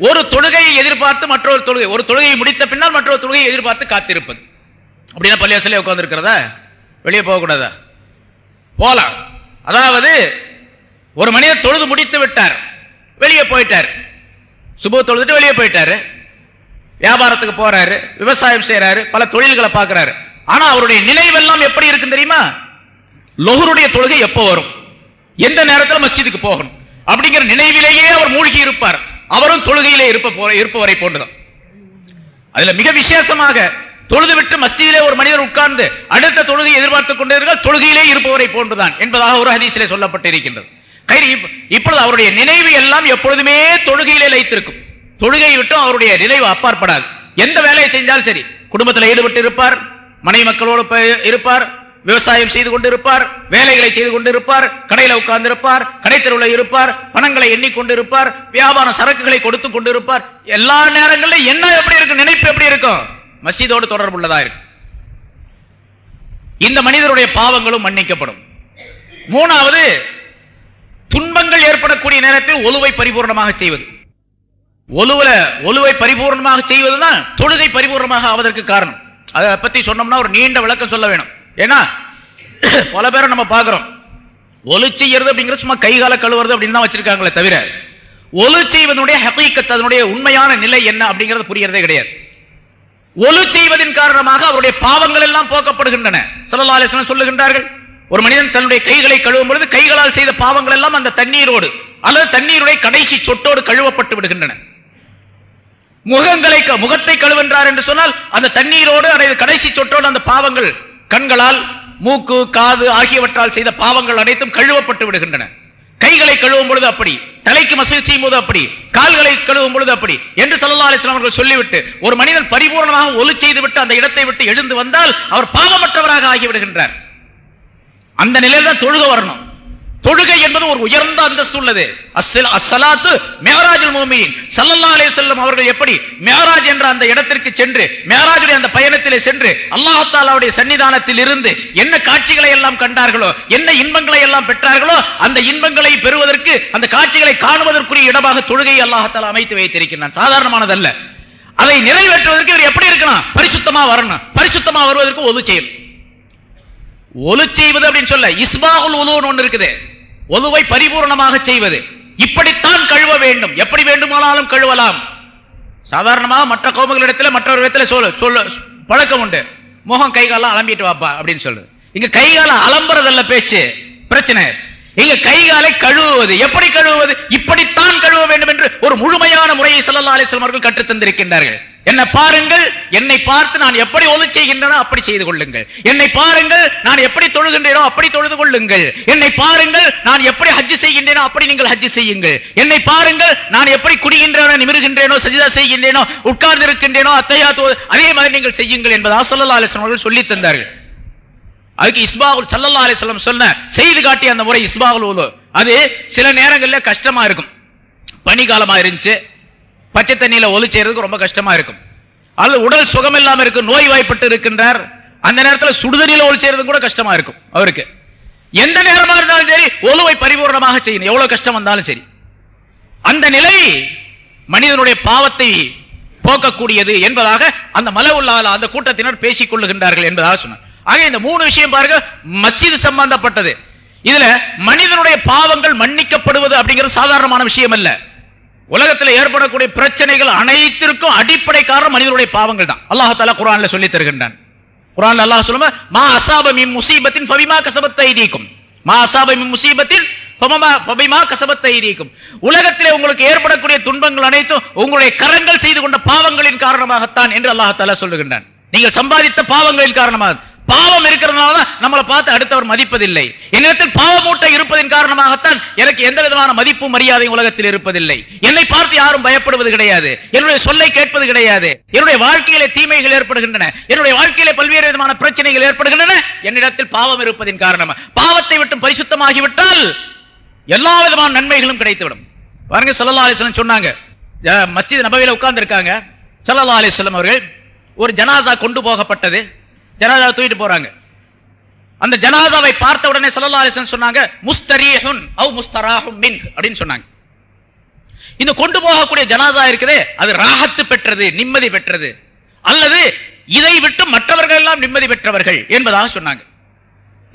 ஒரு தொழுகையை எதிர்பார்த்து மற்றொரு தொழுகை ஒரு தொழுகையை முடித்த பின்னால் மற்றொரு தொழுகையை எதிர்பார்த்து காத்திருப்பது. அப்படின்னா பள்ளியாசிலே உட்காந்துருக்கிறதா வெளியே போகக்கூடாதா? போலாம் அதாவது ஒரு மனிதர் தொழுது முடித்து விட்டார். வெளியே போயிட்டார். சுப தொழுதுட்டு வெளியே போயிட்டாரு. வியாபாரத்துக்கு போறாரு விவசாயம் செய்யறாரு பல தொழில்களை பார்க்கறாரு. ஆனா அவருடைய நினைவெல்லாம் எப்படி இருக்கு தெரியுமா? லொஹருடைய தொழுகை எப்போ வரும்? எந்த நேரத்தில் மஸ்ஜிதுக்கு போகணும்? அப்படிங்கிற நினைவிலேயே அவர் மூழ்கி இருப்பார். அவரும் தொழுகையிலே இருப்ப போ- இருப்பவரை போன்றுதான். அதுல மிக விசேஷமாக தொழுது விட்டு மஸ்ஜிதிலே ஒரு மனிதர் உட்கார்ந்து அடுத்த தொழுகை எதிர்பார்த்துக் கொண்டிருந்தால் தொழுகையிலே இருப்பவரை போன்றுதான் என்பதாக ஒரு ஹதீசிலே சொல்லப்பட்டிருக்கின்றது. கயிறு இப்ப- இப்பொழுது அவருடைய நினைவு எல்லாம் எப்பொழுதுமே தொழுகையிலே லைத்திருக்கும் தொழுகையை விட்டும் அவருடைய நினைவு அப்பாற்படாது. எந்த வேலையை செஞ்சாலும் சரி குடும்பத்தில் ஈடுபட்டு இருப்பார் மனைவி மக்களோடு இருப்பார் விவசாயம் செய்து கொண்டிருப்பார் வேலைகளை செய்து கொண்டிருப்பார் கடையில உட்கார்ந்து இருப்பார் இருப்பார் பணங்களை எண்ணிக்கொண்டிருப்பார் வியாபார சரக்குகளை கொடுத்து கொண்டிருப்பார். எல்லா நேரங்களிலும் என்ன எப்படி இருக்கும் நினைப்பு எப்படி இருக்கும்? மசீதோடு தொடர்புள்ளதா இருக்கும். இந்த மனிதருடைய பாவங்களும் மன்னிக்கப்படும். மூணாவது துன்பங்கள் ஏற்படக்கூடிய நேரத்தில் ஒலுவை பரிபூர்ணமாக செய்வது. ஒலுவல ஒலுவை பரிபூர்ணமாக செய்வதுதான் தொழுகை பரிபூர்ணமாக ஆவதற்கு காரணம். அதை பத்தி சொன்னோம்னா ஒரு நீண்ட விளக்கம் சொல்ல வேணும். ஏன்னா பல பேரை நம்ம பார்க்குறோம். ஒலு செய்யறது அப்படிங்கிறது சும்மா கை கால கழுவுறது அப்படின்னு தான் வச்சிருக்காங்களே தவிர ஒலு செய்வதனுடைய ஹகீக்கத் அதனுடைய உண்மையான நிலை என்ன அப்படிங்கிறது புரியறதே கிடையாது. ஒலு செய்வதின் காரணமாக அவருடைய பாவங்கள் எல்லாம் போக்கப்படுகின்றன. ஸல்லல்லாஹு சொல்லுகின்றார்கள் ஒரு மனிதன் தன்னுடைய கைகளை கழுவும் பொழுது கைகளால் செய்த பாவங்கள் எல்லாம் அந்த தண்ணீரோடு அல்லது தண்ணீருடைய கடைசி சொட்டோடு கழுவப்பட்டு விடுகின்றன. முகங்களை க- முகத்தை கழுவென்றார் என்று சொன்னால் அந்த தண்ணீரோடு அல்லது கடைசி சொட்டோடு அந்த பாவங்கள் கண்களால் மூக்கு காது ஆகியவற்றால் செய்த பாவங்கள் அனைத்தும் கழுவப்பட்டு விடுகின்றன. கைகளை கழுவும் பொழுது அப்படி தலைக்கு மசூல் செய்யும் போது அப்படி கால்களை கழுவும் பொழுது அப்படி என்று சல்லா அலைஹி அவர்கள் சொல்லிவிட்டு ஒரு மனிதன் பரிபூர்ணமாக ஒலு செய்து விட்டு அந்த இடத்தை விட்டு எழுந்து வந்தால் அவர் பாவமற்றவராக ஆகிவிடுகின்றார். அந்த நிலையில் தான் தொழுக வரணும். தொழுகை என்பது ஒரு உயர்ந்த அந்தஸ்து உள்ளது. அஸ்ஸல- அஸ்ஸலாத்து மேராஜுல் மோமியின் சல்லல்லா அலே செல்லம் அவர்கள் எப்படி மேராஜ் என்ற அந்த இடத்திற்கு சென்று மேராஜுடைய அந்த பயணத்திலே சென்று அல்லாஹ் தஆலாவுடைய சன்னிதானத்தில் இருந்து என்ன காட்சிகளை எல்லாம் கண்டார்களோ என்ன இன்பங்களை எல்லாம் பெற்றார்களோ அந்த இன்பங்களை பெறுவதற்கு அந்த காட்சிகளை காணுவதற்குரிய இடமாக தொழுகையை அல்லாஹால அமைத்து வைத்திருக்கிறான் சாதாரணமானதல்ல. அதை நிறைவேற்றுவதற்கு இவர் எப்படி இருக்கணும் பரிசுத்தமா வரணும். பரிசுத்தமா வருவதற்கு ஒது செய்யணும். ஒலு செய்வது அப்படின்னு சொல்ல இஸ்பாகுல் உலுன்னு ஒன்று இருக்குது. ஒதுவை பரிபூர்ணமாக செய்வது. இப்படித்தான் கழுவ வேண்டும். எப்படி வேண்டுமானாலும் கழுவலாம். சாதாரணமாக மற்ற கோபங்களிடத்தில் மற்றொரு இடத்துல சொல்ல சொல்ல பழக்கம் உண்டு. முகம் கைகாலாம் அலம்பிட்டு வாப்பா அப்படின்னு சொல்லுது. இங்க கை கால அலம்புறதல்ல பேச்சு. பிரச்சனை. இங்க கை காலை கழுவுவது. எப்படி கழுவுவது? இப்படித்தான் வேண்டும் என்று ஒரு முழுமையான முறையை ஸல்லல்லாஹு அலிஸ்லாம் அவர்கள் கற்றுத் தந்திருக்கின்றார்கள். என்னை பாருங்கள் என்னை பார்த்து நான் எப்படி ஒலி செய்கின்றனோ அப்படி செய்து கொள்ளுங்கள். என்னை பாருங்கள் நான் எப்படி தொழுகின்றேனோ அப்படி தொழுது கொள்ளுங்கள். என்னை பாருங்கள் நான் எப்படி ஹஜ்ஜு செய்கின்றேனோ அப்படி நீங்கள் ஹஜ்ஜு செய்யுங்கள். என்னை பாருங்கள் நான் எப்படி குடிகின்றேனோ நிமிருகின்றேனோ சஜிதா செய்கின்றேனோ உட்கார்ந்து இருக்கின்றேனோ அத்தையாத்து அதே மாதிரி நீங்கள் செய்யுங்கள் என்பதாக ஸல்லல்லாஹு அலிஸ்லாம் அவர்கள் சொல்லித் தந்தார்கள். அதுக்கு இஸ்பாகுல் சல்லல்லா அலிஸ்லாம் சொன்ன செய்து காட்டி அந்த முறை இஸ்பாகுல் அது சில நேரங்களில் கஷ்டமா இருக்கும். பனிக்காலமா இருந்துச்சு. பச்சை தண்ணியில் ஒலி செய்யறதுக்கு ரொம்ப கஷ்டமா இருக்கும். அது உடல் சுகம் இல்லாமல் இருக்கு நோய் வாய்ப்பட்டு இருக்கின்றார். அந்த நேரத்தில் சுடுதண்ணியில் ஒலி செய்யறது கூட கஷ்டமா இருக்கும் அவருக்கு. எந்த நேரமா இருந்தாலும் சரி ஒலுவை பரிபூர்ணமாக செய்யணும். எவ்வளவு கஷ்டம் வந்தாலும் சரி. அந்த நிலை மனிதனுடைய பாவத்தை போக்கக்கூடியது என்பதாக அந்த மலை உள்ளால அந்த கூட்டத்தினர் பேசிக் கொள்ளுகின்றார்கள் என்பதாக சொன்னார். ஆக இந்த மூணு விஷயம் பாருங்க மஸ்ஜித் சம்பந்தப்பட்டது. இதுல மனிதனுடைய பாவங்கள் மன்னிக்கப்படுவது அப்படிங்கிறது சாதாரணமான விஷயம் அல்ல. உலகத்தில் ஏற்படக்கூடிய பிரச்சனைகள் அனைத்திற்கும் அடிப்படை காரணம் மனிதனுடைய பாவங்கள் தான். அல்லாஹ் குரான்ல சொல்லி தருகின்றான். குரான் அல்லாஹ் சொல்லுமா மா அசாப மின் முசீபத்தின் ஃபபிமா கசபத்தை ஐதீக்கும். மா அசாப மின் முசீபத்தின் உலகத்திலே உங்களுக்கு ஏற்படக்கூடிய துன்பங்கள் அனைத்தும் உங்களுடைய கரங்கள் செய்து கொண்ட பாவங்களின் காரணமாகத்தான் என்று அல்லாஹ் தாலா சொல்லுகின்றான். நீங்கள் சம்பாதித்த பாவங்களின் காரணமாக பாவம் இருக்கிறதுனால தான் நம்மளை பார்த்து அடுத்தவர் மதிப்பதில்லை. என்னிடத்தில் பாவ மூட்டை இருப்பதின் காரணமாகத்தான் எனக்கு எந்த விதமான மதிப்பும் மரியாதையும் உலகத்தில் இருப்பதில்லை. என்னை பார்த்து யாரும் பயப்படுவது கிடையாது. என்னுடைய சொல்லை கேட்பது கிடையாது. என்னுடைய வாழ்க்கையிலே தீமைகள் ஏற்படுகின்றன. என்னுடைய வாழ்க்கையிலே பல்வேறு விதமான பிரச்சனைகள் ஏற்படுகின்றன. என்னிடத்தில் பாவம் இருப்பதின் காரணமா. பாவத்தை விட்டு பரிசுத்தமாகிவிட்டால் எல்லா விதமான நன்மைகளும் கிடைத்துவிடும். பாருங்க ஸல்லல்லாஹு அலைஹி சொன்னாங்க. மஸ்ஜித் நபவியில உட்கார்ந்து இருக்காங்க ஸல்லல்லாஹு அலைஹி அவர்கள் ஒரு ஜனாசா கொண்டு போகப்பட்டது. ஜனாதாவை தூக்கிட்டு போறாங்க. அந்த ஜனாதாவை பார்த்த உடனே சல்லா அலிசன் சொன்னாங்க முஸ்தரீஹுன் அவ் முஸ்தராஹும் மின் அப்படின்னு சொன்னாங்க. இந்த கொண்டு போகக்கூடிய ஜனாதா இருக்குதே அது ராகத்து பெற்றது நிம்மதி பெற்றது. அல்லது இதை விட்டு மற்றவர்கள் எல்லாம் நிம்மதி பெற்றவர்கள் என்பதாக சொன்னாங்க.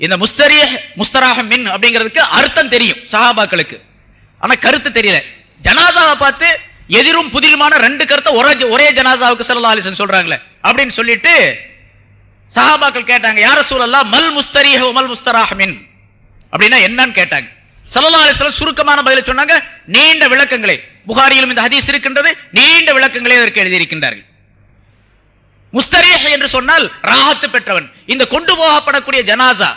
இந்த முஸ்தரிய முஸ்தராக மின் அப்படிங்கிறதுக்கு அர்த்தம் தெரியும் சஹாபாக்களுக்கு. ஆனா கருத்து தெரியல. ஜனாதாவை பார்த்து எதிரும் புதிருமான ரெண்டு கருத்தை ஒரே ஒரே ஜனாதாவுக்கு சல்லா அலிசன் சொல்றாங்களே அப்படின்னு சொல்லிட்டு சஹாபாக்கள் கேட்டாங்க யார சூழல்லாம் மல் முஸ்தரீஹ மல் முஸ்தராஹ மின் அப்படின்னா என்னன்னு கேட்டாங்க. சல்லா அலிஸ்லாம் சுருக்கமான பதில சொன்னாங்க நீண்ட விளக்கங்களை. புகாரியிலும் இந்த ஹதீஸ் இருக்கின்றது நீண்ட விளக்கங்களே அதற்கு எழுதியிருக்கின்றார்கள். முஸ்தரீஹ் என்று சொன்னால் ராகத்து பெற்றவன். இந்த கொண்டு போகப்படக்கூடிய ஜனாசா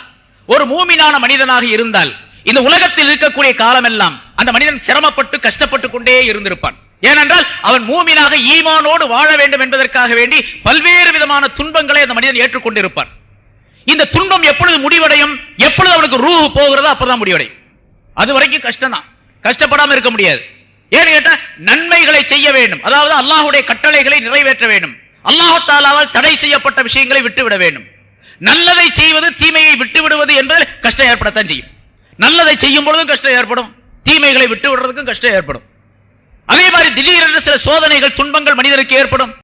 ஒரு மூமினான மனிதனாக இருந்தால் இந்த உலகத்தில் இருக்கக்கூடிய காலமெல்லாம் அந்த மனிதன் சிரமப்பட்டு கஷ்டப்பட்டு கொண்டே இருந்திருப்பான். ஏனென்றால் அவன் மூமினாக ஈமானோடு வாழ வேண்டும் என்பதற்காக வேண்டி பல்வேறு விதமான துன்பங்களை அந்த மனிதன் ஏற்றுக்கொண்டிருப்பான். இந்த துன்பம் எப்பொழுது முடிவடையும் எப்பொழுது அவனுக்கு ரூஹ் போகிறதோ அப்பதான் முடிவடையும். அது வரைக்கும் கஷ்டம் தான் கஷ்டப்படாம இருக்க முடியாது. ஏன்னு கேட்டா நன்மைகளை செய்ய வேண்டும். அதாவது அல்லாஹுடைய கட்டளைகளை நிறைவேற்ற வேண்டும். அல்லாஹ் தாலாவால் தடை செய்யப்பட்ட விஷயங்களை விட்டுவிட வேண்டும். நல்லதை செய்வது தீமையை விட்டு விடுவது என்பதில் கஷ்டம் ஏற்படத்தான் செய்யும். நல்லதை செய்யும் பொழுதும் கஷ்டம் ஏற்படும். தீமைகளை விட்டு விடுறதுக்கும் கஷ்டம் ஏற்படும். அதே மாதிரி திடீரென்று சில சோதனைகள் துன்பங்கள் மனிதனுக்கு ஏற்படும்.